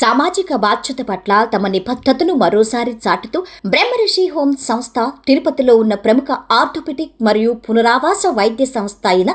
సామాజిక బాధ్యత పట్ల తమ నిబద్ధతను మరోసారి చాటుతూ బ్రహ్మరిషి హోమ్ సంస్థ తిరుపతిలో ఉన్న ప్రముఖ ఆర్థోపెటిక్ మరియు పునరావాస వైద్య సంస్థ అయిన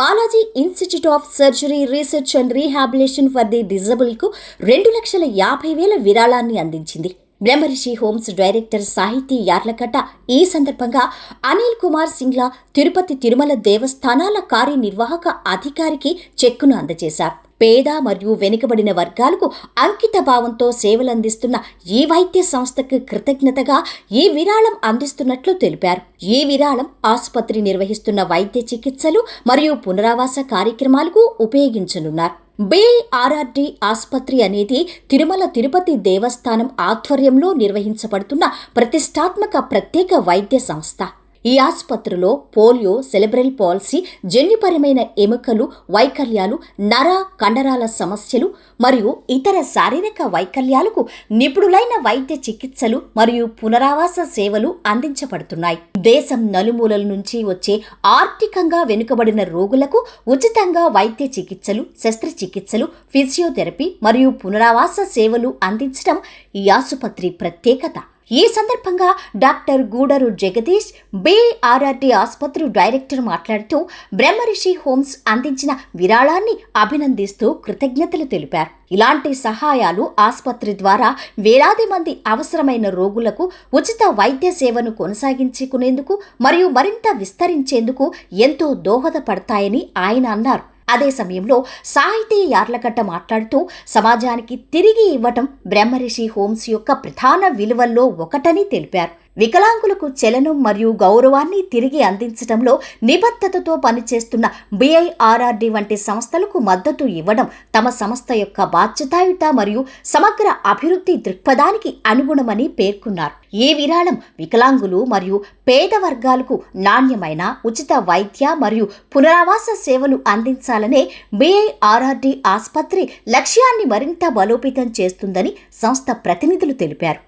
Balaji institute of surgery research and rehabilitation for the డిజబుల్కు రెండు లక్షల యాభై వేల విరాళాన్ని అందించింది. బ్రహ్మరిషి హోమ్స్ డైరెక్టర్ సాహితీ యార్లకట్ట ఈ సందర్భంగా అనిల్ కుమార్ సింగ్లా తిరుపతి తిరుమల దేవస్థానాల కార్యనిర్వాహక అధికారికి చెక్కును అందజేశారు. పేద మరియు వెనుకబడిన వర్గాలకు అంకిత భావంతో సేవలందిస్తున్న ఈ వైద్య సంస్థకు కృతజ్ఞతగా ఈ విరాళం అందిస్తున్నట్లు తెలిపారు. ఈ విరాళం ఆసుపత్రి నిర్వహిస్తున్న వైద్య చికిత్సలు మరియు పునరావాస కార్యక్రమాలకు ఉపయోగించనున్నారు. బేఆర్ఆర్డి ఆసుపత్రి అనేది తిరుమల తిరుపతి దేవస్థానం ఆధ్వర్యంలో నిర్వహించబడుతున్న ప్రతిష్టాత్మక ప్రత్యేక వైద్య సంస్థ. ఈ ఆసుపత్రిలో పోలియో సెలబ్రల్ పాలసీ జన్యుపరమైన ఎముకలు వైకల్యాలు నర కండరాల సమస్యలు మరియు ఇతర శారీరక వైకల్యాలకు నిపుణులైన వైద్య చికిత్సలు మరియు పునరావాస సేవలు అందించబడుతున్నాయి. దేశం నలుమూలల నుంచి వచ్చే ఆర్థికంగా వెనుకబడిన రోగులకు ఉచితంగా వైద్య చికిత్సలు శస్త్రచికిత్సలు ఫిజియోథెరపీ మరియు పునరావాస సేవలు అందించడం ఈ ఆసుపత్రి ప్రత్యేకత. ఈ సందర్భంగా డాక్టర్ గూడరు జగదీష్ బీఆర్ఆర్టీ ఆసుపత్రి డైరెక్టర్ మాట్లాడుతూ బ్రహ్మరిషి హోమ్స్ అందించిన విరాళాన్ని అభినందిస్తూ కృతజ్ఞతలు తెలిపారు. ఇలాంటి సహాయాలు ఆసుపత్రి ద్వారా వేలాది మంది అవసరమైన రోగులకు ఉచిత వైద్య సేవను కొనసాగించుకునేందుకు మరియు మరింత విస్తరించేందుకు ఎంతో దోహదపడతాయని ఆయన అన్నారు. అదే సమయంలో సాహితీ యార్లకట్ట మాట్లాడుతూ సమాజానికి తిరిగి ఇవ్వటం బ్రహ్మరిషి హోమ్స్ యొక్క ప్రధాన విలువల్లో ఒకటని తెలిపారు. వికలాంగులకు చలనం మరియు గౌరవాన్ని తిరిగి అందించడంలో నిబద్ధతతో పనిచేస్తున్న బిఐఆర్ఆర్డి వంటి సంస్థలకు మద్దతు ఇవ్వడం తమ సంస్థ యొక్క బాధ్యతాయుత మరియు సమగ్ర అభివృద్ధి దృక్పథానికి అనుగుణమని పేర్కొన్నారు. ఈ విరాళం వికలాంగులు మరియు పేద వర్గాలకు నాణ్యమైన ఉచిత వైద్య మరియు పునరావాస సేవలు అందించాలనే బిఐఆర్ఆర్డి ఆసుపత్రి లక్ష్యాన్ని మరింత బలోపేతం చేస్తుందని సంస్థ ప్రతినిధులు తెలిపారు.